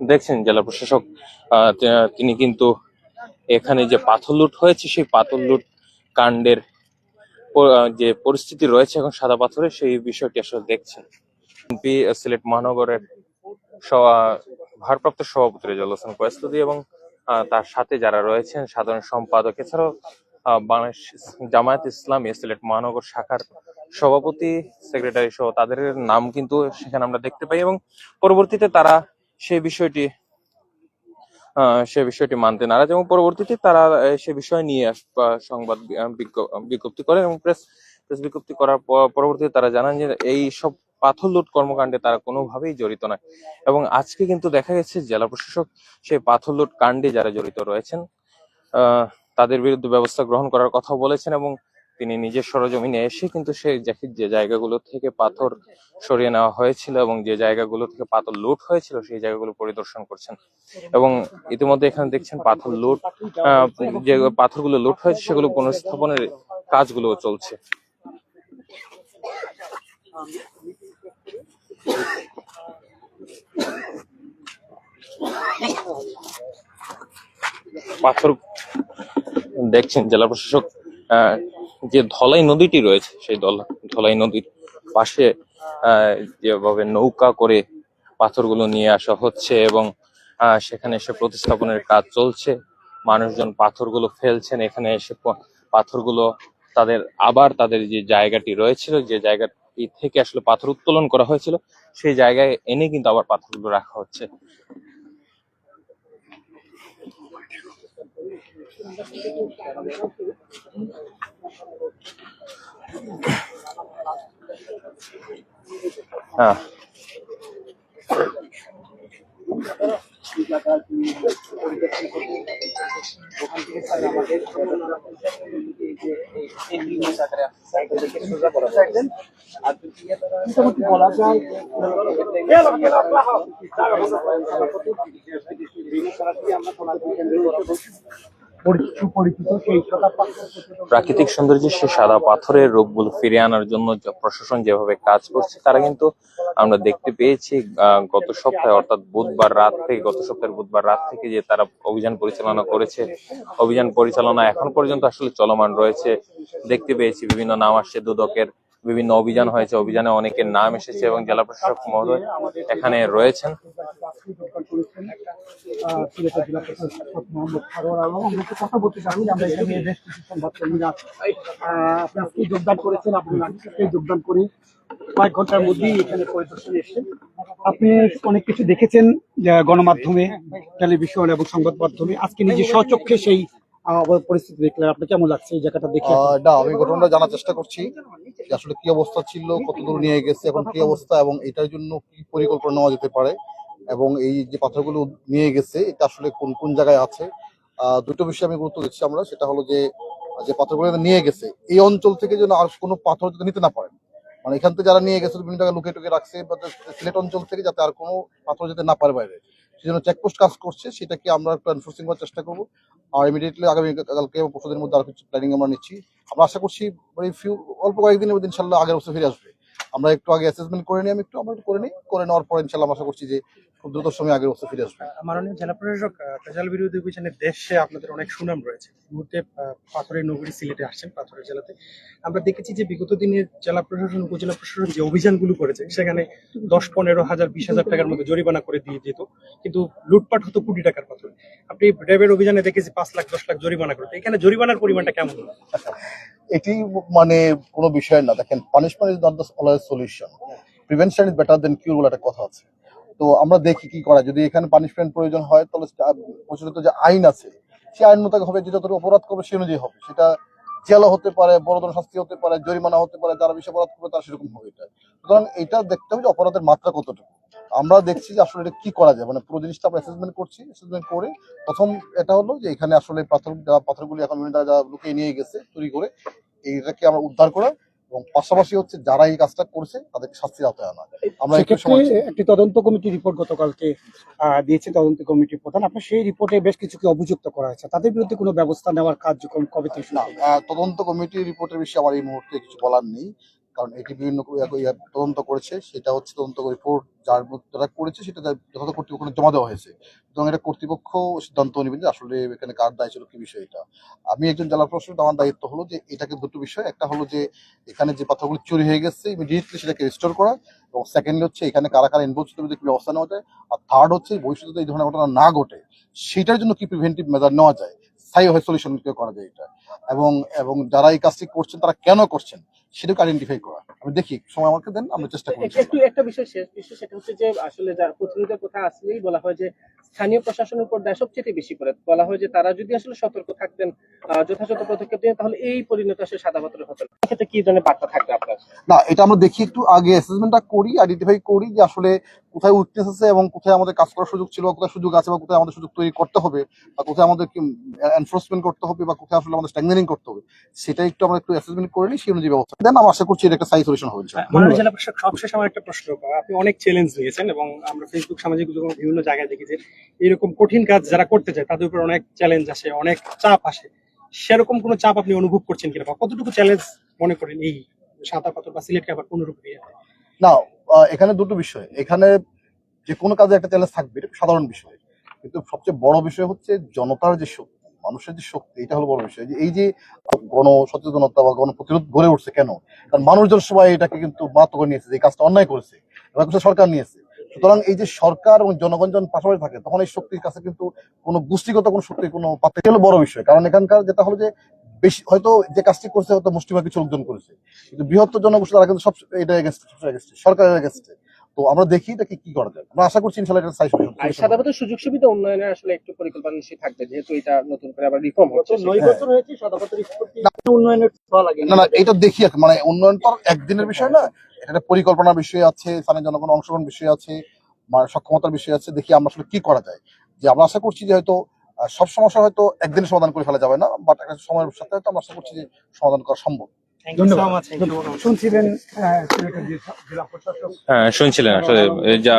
দেখছেন জেলা প্রশাসক তিনি কিন্তু এখানে যে পাথর লুট হয়েছে, সেই পাথর লুট কাণ্ডের যে পরিস্থিতি রয়েছে এখন সাদা পাথরে, সেই বিষয়টি আসলে দেখছেন। এমপি সিলেট মহানগরের ভারপ্রাপ্ত সভাপতি রেজাউল হোসেন কয়েস্তুদি এবং তার সাথে যারা রয়েছেন, সাধারণ সম্পাদক, এছাড়াও বাংলাদেশ জামায়াত ইসলামী সিলেট মহানগর শাখার সভাপতি, সেক্রেটারি সহ তাদের নাম কিন্তু সেখানে আমরা দেখতে পাই এবং পরবর্তীতে তারা সেই বিষয়টি সে বিষয়টি মানতে নারাজ এবং পরবর্তীতে তারা সে বিষয় নিয়ে সংবাদ বিজ্ঞ- বিজ্ঞপ্তি করেন এবং প্রেস প্রেস বিজ্ঞপ্তি করার পরবর্তীতে তারা জানান যে এই সব পাথর লুট কর্মকাণ্ডে তারা কোনোভাবেই জড়িত নয় এবং আজকে কিন্তু দেখা গেছে জেলা প্রশাসক সেই পাথর লুট কাণ্ডে যারা জড়িত রয়েছেন তাদের বিরুদ্ধে ব্যবস্থা গ্রহণ করার কথা বলেছেন এবং তিনি নিজের সরজমিনে এসে কিন্তু সেই যে- জায়গাগুলো থেকে পাথর সরিয়ে নেওয়া হয়েছিল এবং যে জায়গাগুলো থেকে পাথর লুট হয়েছিল, সেই জায়গাগুলো পরিদর্শন করছেন। এবং ইতিমধ্যে এখানে দেখছেন পাথর লুট যে পাথরগুলো লুট হয়েছে, সেগুলো পুনঃস্থাপনের কাজগুলো চলছে। পাথর দেখছেন জেলা প্রশাসক যে ধলাই নদীটি রয়েছে, সেই ধলাই নদীর পাশে যেভাবে নৌকা করে পাথরগুলো নিয়ে আসা হচ্ছে এবং সেখানে এসে প্রতিস্থাপনের কাজ চলছে। মানুষজন পাথরগুলো ফেলছেন, এখানে এসে পাথরগুলো তাদের, আবার তাদের যে জায়গাটি রয়েছিল, যে জায়গাটি থেকে আসলে পাথর উত্তোলন করা হয়েছিল, সেই জায়গায় এনে কিন্তু আবার পাথরগুলো রাখা হচ্ছে। হ্যাঁ। মোটামুটি বলা যায় পরিচিত প্রাকৃতিক সৌন্দর্যের সে সাদা পাথরের রোগগুলো ফিরিয়ে আনার জন্য প্রশাসন যেভাবে কাজ করছে, তারা কিন্তু আমরা দেখতে পেয়েছি গত সপ্তাহে অর্থাৎ বুধবার রাত থেকে, গত সপ্তাহের বুধবার রাত থেকে যে তারা অভিযান পরিচালনা করেছে, অভিযান পরিচালনা এখন পর্যন্ত আসলে চলমান রয়েছে। দেখতে পেয়েছি বিভিন্ন নাম আসছে, দুদকের বিভিন্ন অভিযান হয়েছে, অভিযানে অনেকের নাম এসেছে এবং জেলা প্রশাসক মহোদয় এখানে রয়েছেন। আপনি করেছেন আপনি আজকে যোগদান করে। কয়েক ঘণ্টার মধ্যেই এখানে আপনি অনেক কিছু দেখেছেন গণমাধ্যমে, টেলিভিশন এবং সংবাদ মাধ্যমে। আজকে নিজে স্বচক্ষে সেই পরিস্থিতি দেখলেন। আপনার কেমন লাগছে এই জায়গাটা দেখে? আমি ঘটনাটা জানার চেষ্টা করছি আসলে কি অবস্থা ছিল কত দূর নিয়ে গেছে, এখন কি অবস্থা এবং এটার জন্য কি পরিকল্পনা নেওয়া যেতে পারে। এবং এই যে পাথরগুলো নিয়ে গেছে, এটা আসলে কোন কোন জায়গায় আছে দুটো বিষয়ে আমি গুরুত্ব দিচ্ছি আমরা, সেটা হলো যে যে পাথরগুলো নিয়ে গেছে, এই অঞ্চল থেকে যেন আর কোনো পাথর যাতে নিতে না পারেন। মানে এখান থেকে যারা নিয়ে গেছে বিভিন্ন জায়গায় লুকিয়ে টুকিয়ে রাখছে, বা সিলেট অঞ্চল থেকে যাতে আর কোনো পাথর যেতে না পারে বাইরে। সেজন্য চেকপোস্ট কাজ করছে, সেটাকে আমরা একটু এনফোর্সিং করার চেষ্টা করব। আর ইমিডিয়েটলি আগামী কালকে বা মধ্যে আরও কিছু প্ল্যানিং আমরা নিচ্ছি। আমরা আশা করছি মানে ফিউ অল্প কয়েকদিনের মধ্যে ইনশাল্লাহ আগের বছর ফিরে আসবে। আমরা একটু আগে অ্যাসেসমেন্ট করে নিই আমি একটু আমরা করে নিই করে নেওয়ার পর ইনশাল্লাহ আশা করছি যে খুব দ্রুত সময় আগের বছর ফিরে আসবে। মাননীয় জেলা প্রশাসক ভেজাল বিরোধী অভিযানের দেশে আপনাদের অনেক সুনাম রয়েছে। মুহূর্তে পাথরের নগরী সিলেটে আসছেন পাথরের জেলাতে। আমরা দেখেছি যে বিগত দিনের জেলা প্রশাসন উপজেলা প্রশাসন যে অভিযানগুলো করেছে সেখানে দশ পনেরো হাজার বিশ হাজার টাকার মতো জরিমানা করে দিয়ে যেত কিন্তু লুটপাট হতো কোটি টাকার পাথর। আপনি র্যাবের অভিযানে দেখেছি পাঁচ লাখ দশ লাখ জরিমানা করতে এখানে জরিমানার পরিমাণটা কেমন? এটি মানে কোনো বিষয় না। দেখেন punishment is not the solution prevention is better than cure বলে একটা কথা আছে। তো আমরা দেখি কি করা যদি এখানে পানিশমেন্ট প্রয়োজন হয়, তাহলে প্রচলিত যে আইন আছে সেই আইন মোতাবেক হবে, যেটা তোর অপরাধ করবে, সে অনুযায়ী হবে। সেটা জেলা হতে পারে, বড় ধরনের শাস্তি হতে পারে, জরিমানা হতে পারে, যারা বেশি অপরাধ করবে, তারা সেরকম হবে এটা। সুতরাং এটা দেখতে হবে যে অপরাধের মাত্রা কতটুকু। আমরা দেখছি যে আসলে এটা কি করা যায়। মানে পুরো জিনিসটা আমরা অ্যাসেসমেন্ট করছি অ্যাসেসমেন্ট করে প্রথম এটা হলো যে এখানে আসলে পাথর যারা পাথরগুলি এখন বিভিন্ন যারা লুকিয়ে নিয়ে গেছে চুরি করে এইটাকে আমরা উদ্ধার করা এবং পাশাপাশি হচ্ছে যারা এই কাজটা করছে তাদেরকে শাস্তির আওতায় আনা। আমরা একটু তদন্ত কমিটি রিপোর্ট গতকালকে দিয়েছে তদন্ত কমিটির প্রধান। আপনার সেই রিপোর্টে বেশ কিছুকে অভিযুক্ত করা হয়েছে? তাদের বিরুদ্ধে কোনো ব্যবস্থা নেওয়ার কার্যক্রম কবে থেকে তদন্ত কমিটির রিপোর্টের বিষয়ে আমার এই মুহূর্তে কিছু বলার নেই। কারণ এটি বিভিন্ন তদন্ত করেছে, সেটা হচ্ছে তদন্ত রিপোর্ট যার যারা করেছে, সেটা যথাযথ কর্তৃপক্ষ জমা দেওয়া হয়েছে। এবং এটা কর্তৃপক্ষ সিদ্ধান্ত নেবেন যে আসলে এখানে কার দায় ছিল, কি বিষয় এটা। আমি একজন জেলা প্রশাসক, আমার দায়িত্ব হলো যে এটাকে দুটো বিষয়, একটা হলো যে এখানে যে পাথরগুলো চুরি হয়ে গেছে ইমিডিয়েটলি সেটাকে রিস্টোর করা এবং সেকেন্ডলি হচ্ছে এখানে কারা কারা ইনভলভ ছিল কি ব্যবস্থা নেওয়া যায়। আর থার্ড হচ্ছে ভবিষ্যতে এই ধরনের ঘটনা না ঘটে, সেটার জন্য কি প্রিভেন্টিভ মেজার নেওয়া যায়? স্থায়ী হয়ে সলিউশন করা যায় এটা? এবং এবং যারা এই কাজটি করছেন, তারা কেন করছেন? সেটাকে আইডেন্টিফাই করা। আমি দেখি, সময় আমাকে দেন, আমরা চেষ্টা করি। একটু, একটা বিষয় শেষ, বিষয় সেটা হচ্ছে যে, আসলে যারা প্রতিনিধিদের কথা আসলেই বলা হয় যে, স্থানীয় প্রশাসনের উপর দায় সবচেয়ে বেশি করে। বলা হয় যে, তারা যদি আসলে সতর্ক থাকতেন যথাযথ পদক্ষেপ নেন তাহলে এই পরিণত আসলে সাদা পাত্র হতো না এক্ষেত্রে কি ধরনের বার্তা থাকবে আপনার? না, এটা আমরা দেখি একটু আগে অ্যাসেসমেন্টটা করি আইডেন্টিফাই করি যে আসলে কোথায় উইকনেস আছে এবং কোথায় আমাদের কাজ করার সুযোগ ছিল, কোথায় সুযোগ আছে বা কোথায় আমাদের সুযোগ তৈরি করতে হবে বা কোথায় আমাদের এনফোর্সমেন্ট করতে হবে বা কোথায় আসলে আমাদের স্ট্যাগনেটিং করতে হবে। সেটা একটু আমরা একটু অ্যাসেসমেন্ট করে নিই, সেই অনুযায়ী ব্যবস্থা দেন আমি আশা করছি এটা একটা সাই সলিউশন হবে জেলা প্রশাসক, সবশেষ আমার একটা প্রশ্ন আপনি অনেক চ্যালেঞ্জ নিয়েছেন এবং আমরা ফেসবুক সামাজিক বিভিন্ন জায়গায় দেখি যে এরকম কঠিন কাজ যারা করতে চায়, তাদের উপর অনেক চ্যালেঞ্জ আসে, অনেক চাপ আসে। সেরকম কোনো চাপ আপনি অনুভব করছেন কিনা বা কতটুকু চ্যালেঞ্জ মনে করেন এই সাঁতার পাথর বা সিলেটকে আবার পুনরূপ দিয়ে না আহ, এখানে দুটো বিষয়। এখানে যে কোনো কাজে একটা চ্যালেঞ্জ থাকবে সাধারণ বিষয়। কিন্তু সবচেয়ে বড় বিষয় হচ্ছে জনতার যে শক্তি মানুষের যে শক্তি এটা হলো বড় বিষয়। যে এই যে গণ সচেতনতা বা গণ প্রতিরোধ গড়ে উঠছে কেন? কারণ মানুষজন সবাই এটাকে কিন্তু মাত্র করে নিয়েছে যে কাজটা অন্যায় করেছে সরকার নিয়েছে। সুতরাং এই যে সরকার এবং জনগণ যখন পাশাপাশি থাকে তখন এই শক্তির কাছে কিন্তু কোনো গোষ্ঠীগত কোনো শক্তির কোনো পাত্র হলো বড় বিষয়। কারণ এখানকার যেটা হলো যে বেশি হয়তো যে কাজটি করছে হয়তো মুষ্টিমা কিছু লোকজন করেছে। কিন্তু বৃহত্তর জনগোষ্ঠী তারা কিন্তু সব এটা এগেনস্ট সরকারের এগেনস্টে তো আমরা দেখি এটা কি করা যায়। আমরা আশা করছি ইনশাল্লাহ এটা সাইজ আর সাদা সুযোগ সুবিধা উন্নয়নের আসলে একটু পরিকল্পনা নিশ্চয়ই থাকবে যেহেতু এটা নতুন করে আবার রিফর্ম হচ্ছে। নয় বছর হয়েছে স্পোর্টটি উন্নয়নের ছোঁয়া লাগে না না এটা দেখি মানে উন্নয়ন তো একদিনের বিষয় না। এটা একটা পরিকল্পনার বিষয় আছে স্থানীয় জনগণ অংশগ্রহণ বিষয় আছে মানে সক্ষমতার বিষয় আছে। দেখি আমরা আসলে কি করা যায়। যে আমরা আশা করছি যে হয়তো সব সমস্যা হয়তো একদিন সমাধান করে ফেলা যাবে না বাট একটা সময়ের সাথে হয়তো আমরা আশা করছি যে সমাধান করা সম্ভব। থ্যাংক ইউ সো ধন্যবাদ। মাচ শুনছিলেন জেলা প্রশাসক? হ্যাঁ শুনছিলেন আসলে যা